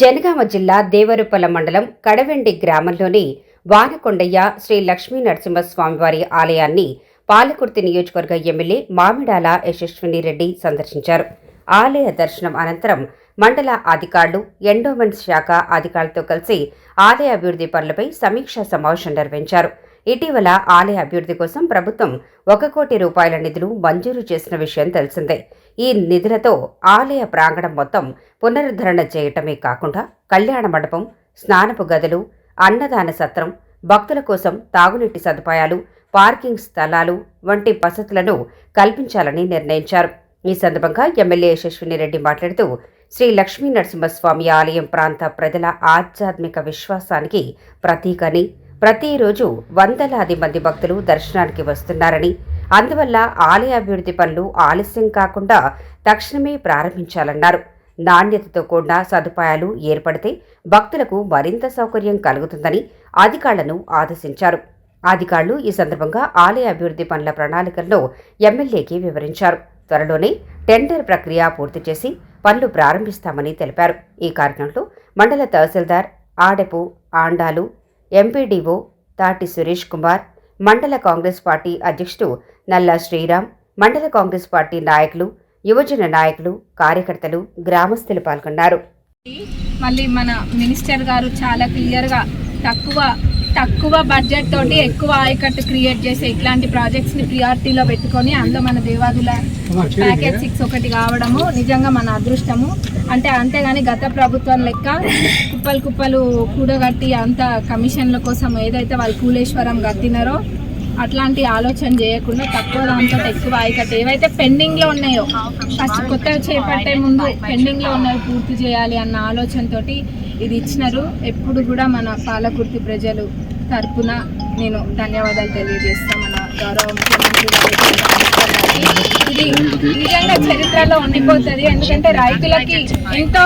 జనగామ జిల్లా దేవరుపల్ల మండలం కడవెండి గ్రామంలోని వానకొండయ్య శ్రీ లక్ష్మీ నరసింహస్వామివారి ఆలయాన్ని పాలకుర్తి నియోజకవర్గ ఎమ్మెల్యే మామిడాల యశస్విని రెడ్డి సందర్శించారు. ఆలయ దర్శనం అనంతరం మండల అధికారులు ఎండోమెంట్స్ శాఖ అధికారులతో కలిసి ఆలయ అభివృద్ధి పనులపై సమీక్షా సమావేశం నిర్వహించారు. ఇటీవల ఆలయ అభివృద్ధి కోసం ప్రభుత్వం ఒక కోటి రూపాయల నిధులు మంజూరు చేసిన విషయం తెలిసిందే. ఈ నిధులతో ఆలయ ప్రాంగణం మొత్తం పునరుద్ధరణ చేయటమే కాకుండా కళ్యాణ మండపం స్నానపు గదులు అన్నదాన సత్రం భక్తుల కోసం తాగునీటి సదుపాయాలు పార్కింగ్ స్థలాలు వంటి వసతులను కల్పించాలని నిర్ణయించారు. ఈ సందర్భంగా ఎమ్మెల్యే యశస్విని రెడ్డి మాట్లాడుతూ శ్రీ లక్ష్మీ నరసింహస్వామి ఆలయం ప్రాంత ప్రజల ఆధ్యాత్మిక విశ్వాసానికి ప్రతీకని ప్రతిరోజు వందలాది మంది భక్తులు దర్శనానికి వస్తున్నారని అందువల్ల ఆలయ అభివృద్ధి పనులు ఆలస్యం కాకుండా తక్షణమే ప్రారంభించాలన్నారు. నాణ్యతతో కూడిన సదుపాయాలు ఏర్పడితే భక్తులకు మరింత సౌకర్యం కలుగుతుందని అధికారులను ఆదేశించారు. అధికారులు ఈ సందర్భంగా ఆలయ అభివృద్ధి పనుల ప్రణాళికల్లో ఎమ్మెల్యేకి వివరించారు. త్వరలోనే టెండర్ ప్రక్రియ పూర్తి చేసి పనులు ప్రారంభిస్తామని తెలిపారు. ఈ కార్యక్రమంలో మండల తహసీల్దార్ ఆడెపు ఆండాలు ఎంపీడీఓ తాటి సురేష్ కుమార్ మండల కాంగ్రెస్ పార్టీ అధ్యక్షుడు నల్లా శ్రీరామ్ మండల కాంగ్రెస్ పార్టీ నాయకులు యువజన నాయకులు కార్యకర్తలు గ్రామస్తులు పాల్గొన్నారు. మళ్ళీ మన మినిస్టర్ గారు చాలా క్లియర్గా తక్కువ తక్కువ బడ్జెట్ తోటి ఎక్కువ ఆయకట్టు క్రియేట్ చేసే ఇట్లాంటి ప్రాజెక్ట్స్ని ప్రియారిటీలో పెట్టుకొని అందులో మన దేవాదుల ప్యాకేజ్ సిక్స్ ఒకటి కావడము నిజంగా మన అదృష్టము. అంటే అంతేగాని గత ప్రభుత్వం లెక్క కుప్పలు కుప్పలు కూడగట్టి అంత కమిషన్ల కోసం ఏదైతే వాళ్ళు కూలేశ్వరం కట్టినారో అట్లాంటి ఆలోచన చేయకుండా తక్కువ దాంతో ఎక్కువ ఆయకట్టు. ఏవైతే పెండింగ్లో ఉన్నాయో ఫస్ట్ కొత్తగా చేపట్టే ముందు పెండింగ్లో ఉన్నవి పూర్తి చేయాలి అన్న ఆలోచనతోటి ఇది ఇచ్చినారు. ఎప్పుడు కూడా మన పాలకుర్తి ప్రజలు తరపున నేను ధన్యవాదాలు తెలియజేస్తాను. మన గౌరవ ముఖ్యమంత్రి. ఇది నిజంగా చరిత్రలో ఉండిపోతుంది. ఎందుకంటే రైతులకి ఎంతో